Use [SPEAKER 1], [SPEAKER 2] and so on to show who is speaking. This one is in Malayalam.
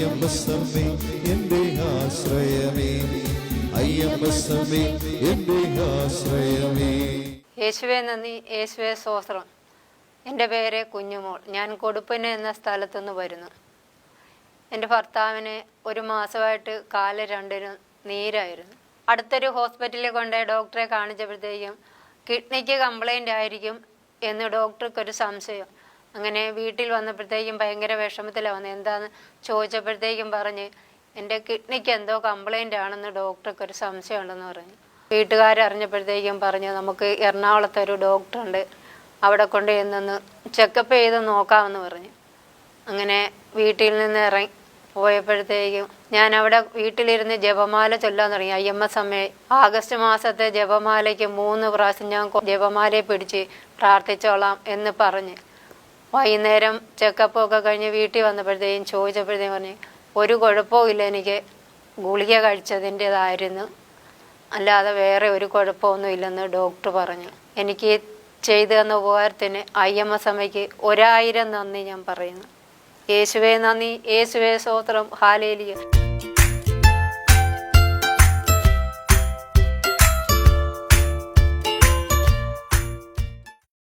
[SPEAKER 1] അയ്യമ്പസമ്മേ എന്റെ ആശ്രയമേ. അയ്യമ്പസമ്മേ എന്റെ ആശ്രയമേ.
[SPEAKER 2] യേശുവെ നന്ദി. യേശുവെ സ്തോത്രം. എന്റെ പേര് കുഞ്ഞുമോൾ. ഞാൻ കൊടുപ്പന എന്ന സ്ഥലത്തുനിന്ന് വരുന്നു. എന്റെ ഭർത്താവിന് ഒരു മാസമായിട്ട് കാൽ രണ്ടിനും നീരായിരുന്നു. അടുത്തൊരു ഹോസ്പിറ്റലിൽ കൊണ്ട് ഡോക്ടറെ കാണിച്ചപ്പോഴത്തേക്കും കിഡ്നിക്ക് കംപ്ലൈന്റ് ആയിരിക്കും എന്ന് ഡോക്ടർക്കൊരു സംശയം. അങ്ങനെ വീട്ടിൽ വന്നപ്പോഴത്തേക്കും ഭയങ്കര വിഷമത്തിലാണ് വന്നത് എന്താന്ന് ചോദിച്ചപ്പോഴത്തേക്കും പറഞ്ഞ് എന്റെ കിഡ്നിക്ക് എന്തോ കംപ്ലൈന്റ് ആണെന്ന് ഡോക്ടർക്കൊരു സംശയം ഉണ്ടെന്ന് പറഞ്ഞു. വീട്ടുകാരറിഞ്ഞപ്പോഴത്തേക്കും പറഞ്ഞു നമുക്ക് എറണാകുളത്തെ ഒരു ഡോക്ടറുണ്ട് അവിടെ കൊണ്ട് ചെന്നൊന്ന് ചെക്കപ്പ് ചെയ്ത് നോക്കാമെന്ന് പറഞ്ഞു. അങ്ങനെ വീട്ടിൽ നിന്ന് ഇറങ്ങി പോയപ്പോഴത്തേക്കും ഞാൻ അവിടെ വീട്ടിലിരുന്ന് ജപമാല ചൊല്ലാൻ തുടങ്ങി. ഐ എം എസ് അമ്മയെ ആഗസ്റ്റ് മാസത്തെ ജപമാലയ്ക്ക് മൂന്ന് പ്രാവശ്യം ഞാൻ ജപമാലയെ പിടിച്ച് പ്രാർത്ഥിച്ചോളാം എന്ന് പറഞ്ഞ്. വൈകുന്നേരം ചെക്കപ്പ് ഒക്കെ കഴിഞ്ഞ് വീട്ടിൽ വന്നപ്പോഴത്തേക്കും ചോദിച്ചപ്പോഴത്തേക്കും പറഞ്ഞു ഒരു കുഴപ്പവും ഇല്ല എനിക്ക് ഗുളിക കഴിച്ചതിന്റെതായിരുന്നു. അല്ലാതെ വേറെ ഒരു കുഴപ്പമൊന്നും ഇല്ലെന്ന് ഡോക്ടർ പറഞ്ഞു. എനിക്ക് ചെയ്തു തന്ന ഉപകാരത്തിന് ഐ എം എസ് അമ്മയ്ക്ക് ഒരായിരം നന്ദി ഞാൻ പറയുന്നു. യേശുവേ നന്ദി. യേശുവേ സ്തോത്രം. ഹാലേലിയ